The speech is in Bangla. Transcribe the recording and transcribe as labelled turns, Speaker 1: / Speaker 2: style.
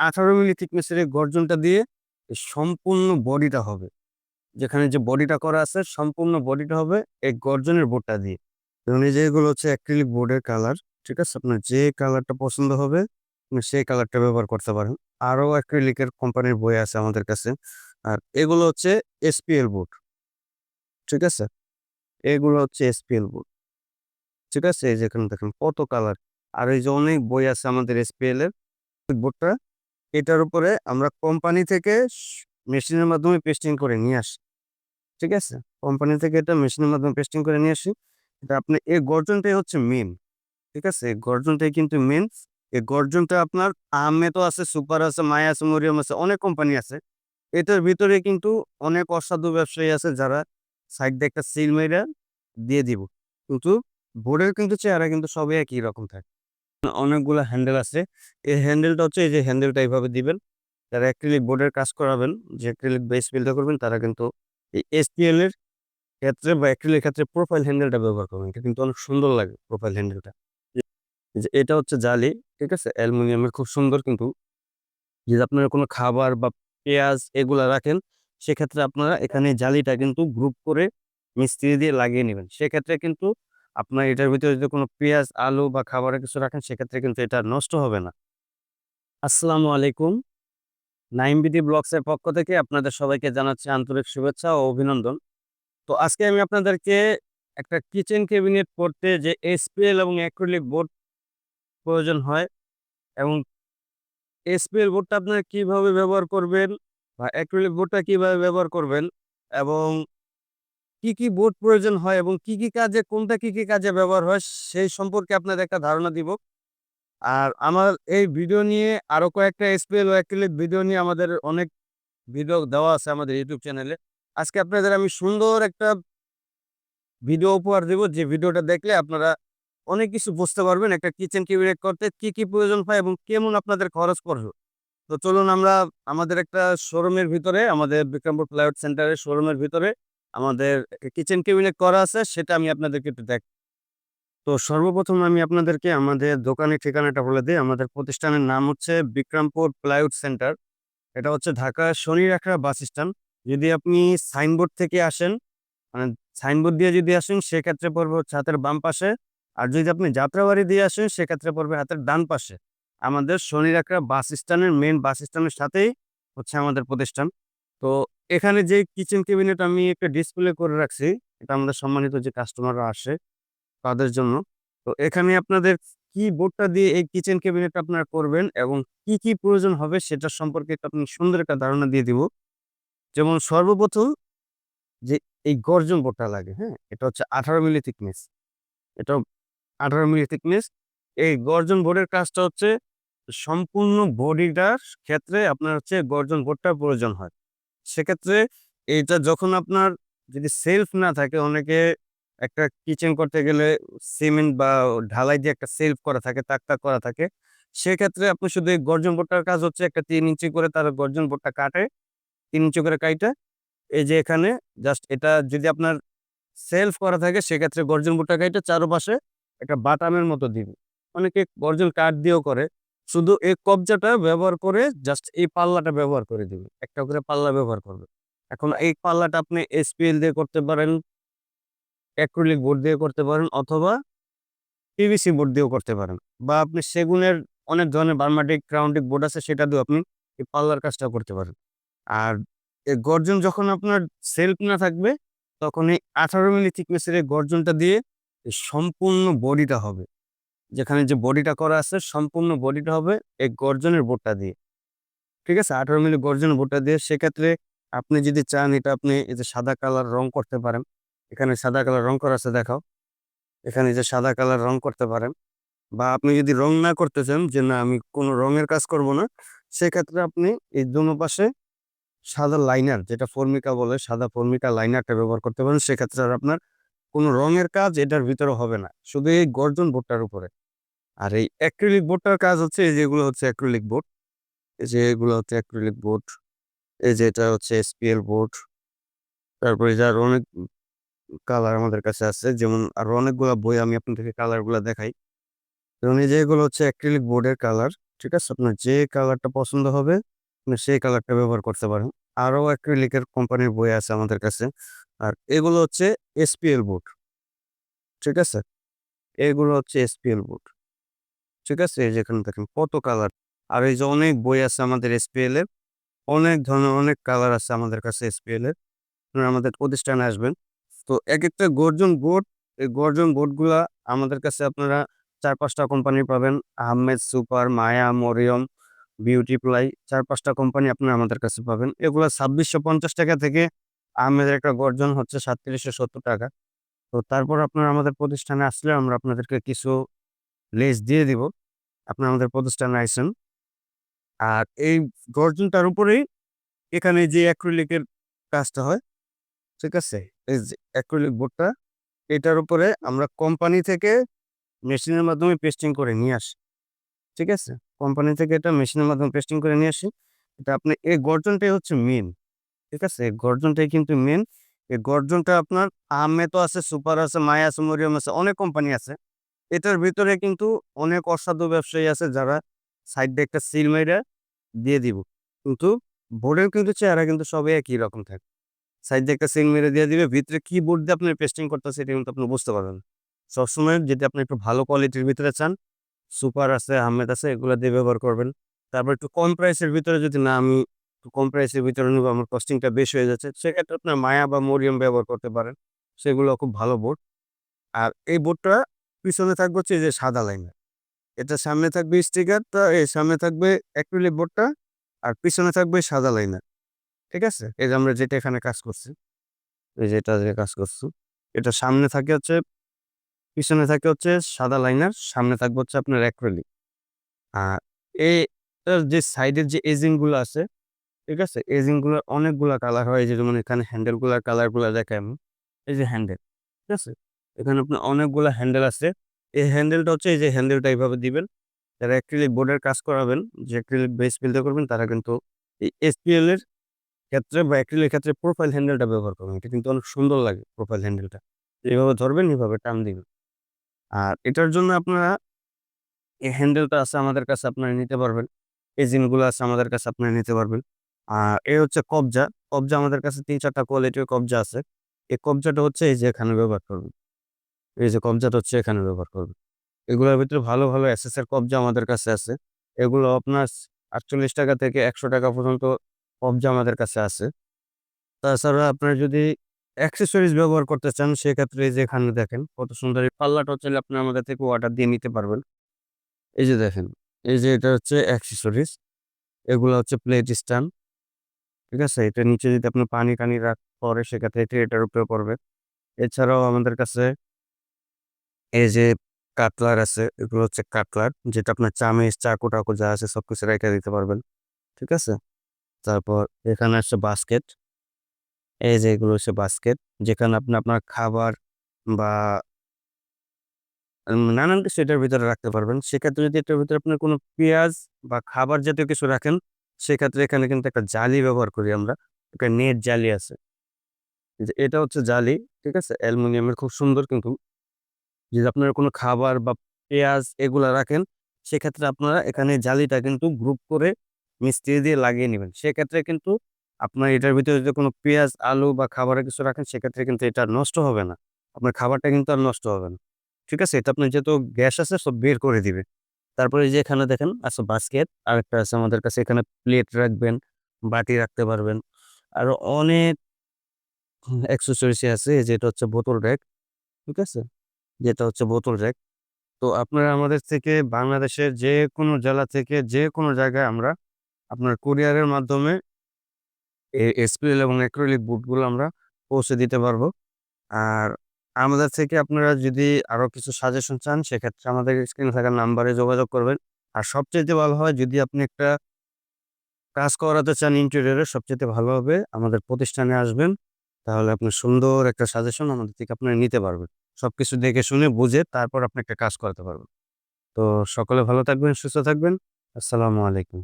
Speaker 1: আঠারো মিলি থিকনেসের এই গর্জনটা দিয়ে সম্পূর্ণ বডিটা হবে। যেখানে যে বডিটা করা আছে, সম্পূর্ণ বডিটা হবে এই গর্জনের বোর্ডটা দিয়ে। এবং এই যে এগুলো হচ্ছে অ্যাক্রিলিক বোর্ডের কালার, ঠিক আছে? আপনার যে কালারটা পছন্দ হবে সেই কালারটা ব্যবহার করতে পারেন। আরও অ্যাক্রিলিকের কোম্পানির বই আছে আমাদের কাছে। আর এগুলো হচ্ছে এসপিএল বোর্ড, ঠিক আছে? এগুলো হচ্ছে এসপিএল বোর্ড, ঠিক আছে? এই যেখানে দেখেন কত কালার। আর এই যে অনেক বই আছে আমাদের এসপিএল এর বোর্ডটা এটার উপরে আমরা কোম্পানি থেকে মেশিনের মাধ্যমে পেস্টিং করে নিয়ে আসি। ঠিক আছে? কোম্পানি থেকে এটা মেশিনের মাধ্যমে পেস্টিং করে নিয়ে আসি। এটা আপনি, এই গর্জনটাই হচ্ছে মেন ঠিক আছে? এই গর্জনটাই কিন্তু মেন এই গর্জনটা আপনার আমে তো আছে, সুপার আছে, মায়া আছে, মরিয়ম আছে, অনেক কোম্পানি আছে। এটার ভিতরে কিন্তু অনেক অসাধু ব্যবসায়ী আছে যারা সাইড দিয়ে একটা সিল মেরে দিয়ে দিব। কিন্তু বোর্ডের কিন্তু চেহারা কিন্তু সবই একই রকম থাকে। অনেকগুলো হ্যান্ডেল আছে। এই হ্যান্ডেলটা হচ্ছে এই যে হ্যান্ডেলটা এইভাবে দিবেন। যারা অ্যাক্রিলিক বোর্ডের কাজ করাবেন, যে অ্যাক্রিলিক বেস বিলটা করবেন, তারা কিন্তু এই এসপিএল এর ক্ষেত্রে বা অ্যাক্রিলিক ক্ষেত্রে প্রোফাইল হ্যান্ডেলটা ব্যবহার করবেন। কিন্তু অনেক সুন্দর লাগে প্রোফাইল হ্যান্ডেলটা যে এটা হচ্ছে জালি, ঠিক আছে? অ্যালুমিনিয়ামের খুব সুন্দর কিন্তু। যদি আপনারা কোনো খাবার বা পেঁয়াজ এগুলা রাখেন, সেক্ষেত্রে আপনারা এখানে জালিটা কিন্তু গ্রুপ করে মিস্ত্রি দিয়ে লাগিয়ে নেবেন। সেক্ষেত্রে কিন্তু আপনার এটার ভিতরে যদি কোনো পেঁয়াজ, আলু বা খাবারের কিছু রাখেন, সেক্ষেত্রে কিন্তু এটা নষ্ট হবে না। আসসালামু আলাইকুম। নাইম বিডি ব্লগসের পক্ষ থেকে আপনাদের সবাইকে জানাচ্ছি আন্তরিক শুভেচ্ছা ও অভিনন্দন। তো আজকে আমি আপনাদেরকে একটা কিচেন ক্যাবিনেট করতে যে এসপিএল এবং অ্যাক্রিলিক বোর্ড প্রয়োজন হয় এবং এসপিএল বোর্ডটা আপনারা কীভাবে ব্যবহার করবেন বা অ্যাক্রিলিক বোর্ডটা কীভাবে ব্যবহার করবেন এবং কি কি বোর্ড প্রয়োজন হয় এবং কি কি কাজে, কোনটা কি কি কাজে ব্যবহার হয়, সেই সম্পর্কে আপনাদের একটা ধারণা দিব। আর আমার এই ভিডিও নিয়ে আরও কয়েকটা স্পেল ও অ্যাক্রিলিক ভিডিও নিয়ে আমাদের অনেক ভিডিও দেওয়া আছে আমাদের ইউটিউব চ্যানেলে আজকে আপনাদের আমি সুন্দর একটা ভিডিও উপহার দেব, যে ভিডিওটা দেখলে আপনারা অনেক কিছু বুঝতে পারবেন, একটা কিচেন ক্যাবিনেট করতে কি কি প্রয়োজন হয় এবং কেমন আপনাদের খরচ পড়বে। তো চলুন আমরা আমাদের একটা শোরুমের ভিতরে, আমাদের বিক্রমপুর প্লাইউড সেন্টারের শোরুমের ভিতরে আমাদের কিচেন ক্যাবিনেট করা আছে, সেটা আমি আপনাদেরকে একটু দেখ তো সর্বপ্রথম আমি আপনাদেরকে আমাদের দোকানের ঠিকানাটা বলে দিই। আমাদের প্রতিষ্ঠানের নাম হচ্ছে বিক্রমপুর প্লাইউড সেন্টার। এটা হচ্ছে ঢাকা শনি রাখা বাস স্ট্যান্ড। যদি আপনি সাইনবোর্ড থেকে আসেন মানে সাইনবোর্ড দিয়ে যদি আসেন, সেক্ষেত্রে পড়বে হচ্ছে হাতের বাম পাশে। আর যদি আপনি যাত্রাবাড়ি দিয়ে আসেন, সেক্ষেত্রে পড়বে হাতের ডান পাশে। আমাদের শনি রাখা বাস স্ট্যান্ডের মেন বাস স্ট্যান্ডের সাথেই হচ্ছে আমাদের প্রতিষ্ঠান। তো এখানে যে কিচেন ক্যাবিনেট আমি একটা ডিসপ্লে করে রাখছি, এটা আমাদের সম্মানিত যে কাস্টমাররা আসে তাদের জন্য। তো এখানে আপনাদের কি বোর্ডটা দিয়ে এই কিচেন ক্যাবিনেট আপনারা করবেন এবং কি কি প্রয়োজন হবে সেটা সম্পর্কে আপনি সুন্দর একটা ধারণা দিয়ে দিব। যেমন সর্বপ্রথম যে এই গর্জন বোর্ডটা লাগে হ্যাঁ? এটা হচ্ছে আঠারো মিলি থিকনেস এটা আঠারো মিলি থিকনেস এই গর্জন বোর্ডের কাজটা হচ্ছে সম্পূর্ণ বডিটার ক্ষেত্রে আপনার হচ্ছে গর্জন বোর্ডটা প্রয়োজন হয়। সেক্ষেত্রে এইটা যখন আপনার যদি সেলফ না থাকে, অনেকে একটা কিচেন করতে গেলে সিমেন্ট বা ঢালাই দিয়ে একটা সেলফ করা থাকে, তাক করা থাকে। সেক্ষেত্রে আপনি শুধু এই গর্জন বোর্ডটার কাজ হচ্ছে একটা তিন ইঞ্চি করে তার গর্জন বোর্ডটা কাটে, তিন ইঞ্চি করে কাইটা। এই যে এখানে জাস্ট এটা যদি আপনার সেলফ করা থাকে, সেক্ষেত্রে গর্জন বোর্ডটা কাইটা চারপাশে একটা বাটামের মতো দিবে। অনেকে গর্জন কাঠ দিয়েও করে শুধু এই কবজাটা ব্যবহার করে জাস্ট এই পাল্লাটা ব্যবহার করে দিবে। একটা করে পাল্লা ব্যবহার করবে। এখন এই পাল্লাটা আপনি এসপিএল দিয়ে করতে পারেন অ্যাক্রিলিক বোর্ড দিয়ে করতে পারেন অথবা পিভিসি বোর্ড দিয়েও করতে পারেন। বা আপনি সেগুনের অনেক ধরনের বার্মাটিক, ক্রাউন্টিক বোর্ড আছে, সেটা দিয়ে আপনি এই পাল্লার কাজটা করতে পারেন। আর এই গর্জন যখন আপনার সেলফ না থাকবে, তখন এই আঠারো মিলি থিকনেসের এই গর্জনটা দিয়ে সম্পূর্ণ বডিটা হবে। যেখানে যে বডিটা করা আছে, সম্পূর্ণ বডিটা হবে এই গর্জনের বোর্ডটা দিয়ে। ঠিক আছে? আঠারো মিলি গর্জনের বোর্ডটা দিয়ে সেক্ষেত্রে আপনি যদি চান এটা আপনি এই যে সাদা কালার রং করতে পারেন। এখানে সাদা কালার রং করা আছে, দেখাও। এখানে যে সাদা কালার রং করতে পারেন। বা আপনি যদি রং না করতে চান যে না, আমি কোনো রঙের কাজ করব না, সেক্ষেত্রে আপনি এই দুনো পাশে সাদা লাইনার যেটা ফর্মিকা বলে, সাদা ফর্মিকা লাইনারটা ব্যবহার করতে পারেন। সেক্ষেত্রে আর আপনার কোনো রঙের কাজ এটার ভিতরে হবে না। শুধু এই গর্জন বোর্ডটার উপরে। আর এই অ্যাক্রিলিক বোর্ডটার কাজ হচ্ছে, এই যেগুলো হচ্ছে অ্যাক্রিলিক বোর্ড এই যে এগুলো হচ্ছে অ্যাক্রিলিক বোর্ড এই যে এটা হচ্ছে এসপিএল বোর্ড তারপরে যার অনেক কালার আমাদের কাছে আছে, যেমন আরও অনেকগুলো বই আমি আপনাদেরকে কালারগুলো দেখাই যেমন এই যে এগুলো হচ্ছে অ্যাক্রিলিক বোর্ডের কালার ঠিক আছে? আপনার যে কালারটা পছন্দ হবে, আপনি সেই কালারটা ব্যবহার করতে পারেন। আরও অ্যাক্রিলিকের কোম্পানির বই আছে আমাদের কাছে। আর এগুলো হচ্ছে এসপিএল বোর্ড। ঠিক আছে? এগুলো হচ্ছে এসপিএল বোর্ড। ঠিক আছে? এই যে এখানে দেখেন কত কালার। আর এই যে অনেক বই আছে আমাদের এসপিএল এর। অনেক ধরনের অনেক কালার আছে আমাদের কাছে এসপিএল এর। আমাদের প্রতিষ্ঠানে আসবেন। তো এক একটা গর্জন বোর্ড, এই গর্জন বোর্ডগুলা আমাদের কাছে আপনারা চার পাঁচটা কোম্পানি পাবেন। Ahmed Super, Maya, Mariyam, Beauty Ply ৪-৫ টা কোম্পানি আপনারা আমাদের কাছে পাবেন। এগুলা ৳২৬৫০ টাকা থেকে আহমেদের একটা গর্জন হচ্ছে ৳৩৭৭০ টাকা। তো তারপর আপনারা আমাদের প্রতিষ্ঠানে আসলে আমরা আপনাদেরকে কিছু লেস দিয়ে দিব। আপনারা আমাদের প্রতিষ্ঠান আইসেন। আর এই গর্জনটার উপরেই এখানে যে অ্যাক্রিলিকের কাজটা হয়, ঠিক আছে? এই যে অ্যাক্রিলিক বোর্ডটা এটার উপরে আমরা কোম্পানি থেকে মেশিনের মাধ্যমে পেস্টিং করে নিয়ে আসি। ঠিক আছে? কোম্পানি থেকে এটা মেশিনের মাধ্যমে পেস্টিং করে নিয়ে আসি। এটা আপনি এই গর্জনটাই হচ্ছে মেন ঠিক আছে? এই গর্জনটাই কিন্তু মেন এই গর্জনটা আপনার আহমেদও আছে, সুপার আছে, মায়া আছে, মরিয়াম আছে, অনেক কোম্পানি আছে। এটার ভিতরে কিন্তু অনেক অসাধু ব্যবসায়ী আছে যারা সাইড একটা সিল মাইরা দিয়ে দিব। কিন্তু বোর্ডের কিন্তু চেহারা কিন্তু সবই একই রকম থাকে। সাইড একটা সিল মেরে দিয়ে দিবে। ভিতরে কি বোর্ড দিয়ে আপনি পেস্টিং করতেছে এটা কিন্তু আপনি বুঝতে পারবেন সবসময় যদি আপনি একটু ভালো কোয়ালিটির ভিতরে চান, সুপার আছে, আহমেদ আছে এগুলো দিয়ে ব্যবহার করবেন। তারপর একটু কম প্রাইসের ভিতরে যদি না আমি একটু কম প্রাইসের ভিতরে নিব আমার কস্টিংটা বেশি হয়ে যাচ্ছে, সেক্ষেত্রে আপনার মায়া বা মরিয়ম ব্যবহার করতে পারেন। সেগুলো খুব ভালো বোর্ড। আর এই বোর্ডটা পিছনে থাকবে হচ্ছে এই যে সাদা লাইনের। এটা সামনে থাকবে স্টিকার স্টিকারটা, এই সামনে থাকবে অ্যাক্রিলিক বোর্ডটা আর পিছনে থাকবে সাদা লাইনার। ঠিক আছে? এই যে আমরা যেটা এখানে কাজ করছি। এই যে এটা দিয়ে কাজ করছি। এটা সামনে থাকে হচ্ছে পিছনে থাকে হচ্ছে সাদা লাইনার, সামনে থাকবে হচ্ছে আপনার অ্যাক্রিলিক। আর এটার যে সাইডের যে এজিংগুলো আছে, ঠিক আছে? এজিংগুলার অনেকগুলা কালার হয়। এই যে যেমন এখানে হ্যান্ডেলগুলার কালারগুলা দেখাই আমি। এই যে হ্যান্ডেল, ঠিক আছে? এখানে আপনার অনেকগুলো হ্যান্ডেল আছে। এই হ্যান্ডেলটা হচ্ছে এই যে হ্যান্ডেলটা এইভাবে দিবেন। যারা অ্যাক্রিলিক বোর্ডের কাজ করাবেন, যে অ্যাক্রিলিক বেস ফিলতে করবেন তারা কিন্তু এই এসপিএল এর ক্ষেত্রে বা অ্যাক্রিলিক ক্ষেত্রে প্রোফাইল হ্যান্ডেলটা ব্যবহার করবেন। এটা কিন্তু অনেক সুন্দর লাগে প্রোফাইল হ্যান্ডেলটা। এইভাবে ধরবেন, এইভাবে টান দিবেন। আর এটার জন্য আপনারা এই হ্যান্ডেলটা আছে আমাদের কাছে আপনারা নিতে পারবেন। এজিংগুলো আছে আমাদের কাছে আপনারা নিতে পারবেন। আর এ হচ্ছে কবজা। কবজা আমাদের কাছে তিন চারটা কোয়ালিটির কবজা আছে। এই কবজাটা হচ্ছে এই যে এখানে ব্যবহার করবেন। এই যে কবজাটা হচ্ছে এখানে ব্যবহার করবেন। এগুলোর ভিতরে ভালো, ভালো এসএস এর কবজা আমাদের কাছে আছে। এগুলো আপনার ৳৪৮ টাকা থেকে একশো টাকা পর্যন্ত কবজা আমাদের কাছে আছে। তাছাড়া আপনার যদি অ্যাক্সেসরিজ ব্যবহার করতে চান সেক্ষেত্রে এই যে এখানে দেখেন কত সুন্দর এই পাল্লাটাও চাইলে আপনি আমাদের থেকে অর্ডার দিয়ে নিতে পারবেন। এই যে দেখেন, এই যে এটা হচ্ছে অ্যাক্সেসরিজ। এগুলো হচ্ছে প্লেট স্ট্যান্ড। ঠিক আছে? এটার নিচে যদি আপনি পানি-টানি রাখ পরে সেক্ষেত্রে এটা এটার উপরে পড়বে। এছাড়াও আমাদের কাছে এই যে কাটলার আছে, এগুলো হচ্ছে কাটলার যেটা আপনার চামিচ, চাকু-টাকু যা আছে সবকিছু রাইখা দিতে পারবেন। ঠিক আছে? তারপর এখানে আছে বাস্কেট। এই যে এগুলো হচ্ছে বাস্কেট। যেখানে আপনি আপনার খাবার বা নানান কিছু এটার ভিতরে রাখতে পারবেন। সেক্ষেত্রে যদি এটার ভিতরে আপনার কোনো পেঁয়াজ বা খাবার জাতীয় কিছু রাখেন, সেক্ষেত্রে এখানে কিন্তু একটা জালি ব্যবহার করি আমরা। একটা নেট জালি আছে। এটা হচ্ছে জালি, ঠিক আছে? অ্যালুমিনিয়ামের খুব সুন্দর কিন্তু। যদি আপনারা কোনো খাবার বা পেঁয়াজ এগুলা রাখেন, সেক্ষেত্রে আপনারা এখানে জালিটা কিন্তু গ্রুপ করে মিস্ত্রি দিয়ে লাগিয়ে নেবেন সেক্ষেত্রে কিন্তু আপনার এটার ভিতরে যদি কোনো পেঁয়াজ, আলু বা খাবারের কিছু রাখেন সেক্ষেত্রে কিন্তু এটা নষ্ট হবে না। আপনার খাবারটা কিন্তু আর নষ্ট হবে না। ঠিক আছে? এটা আপনার যেহেতু গ্যাস আছে সব বের করে দিবে। তারপরে যে এখানে দেখেন আছে বাস্কেট, আরেকটা আছে আমাদের কাছে এখানে প্লেট রাখবেন, বাটি রাখতে পারবেন। আর অনেক অ্যাক্সেসরিজ আছে। যেটা হচ্ছে বোতল র‍্যাক। ঠিক আছে? যেটা হচ্ছে বোতল র‍্যাক। তো আপনারা আমাদের থেকে বাংলাদেশের যে কোনো জেলা থেকে যে কোনো জায়গায় আমরা আপনার কুরিয়ারের মাধ্যমে এসপিএল এবং অ্যাক্রিলিক বোর্ডগুলো আমরা পৌঁছে দিতে পারব। আর আমাদের থেকে আপনারা যদি আরও কিছু সাজেশন চান, সেক্ষেত্রে আমাদের স্ক্রিনে থাকা নাম্বারে যোগাযোগ করবেন। আর সবচাইতে ভালো হয়, যদি আপনি একটা কাজ করাতে চান ইন্টেরিয়রের সবচাইতে ভালো হবে, আমাদের প্রতিষ্ঠানে আসবেন। তাহলে আপনি সুন্দর একটা সাজেশন আমাদের থেকে আপনারা নিতে পারবেন। সবকিছু দেখে শুনে বুঝে তারপর আপনি একটা কাজ করাতে পারবেন। তো সকলে ভালো থাকবেন, সুস্থ থাকবেন। আসসালামু আলাইকুম।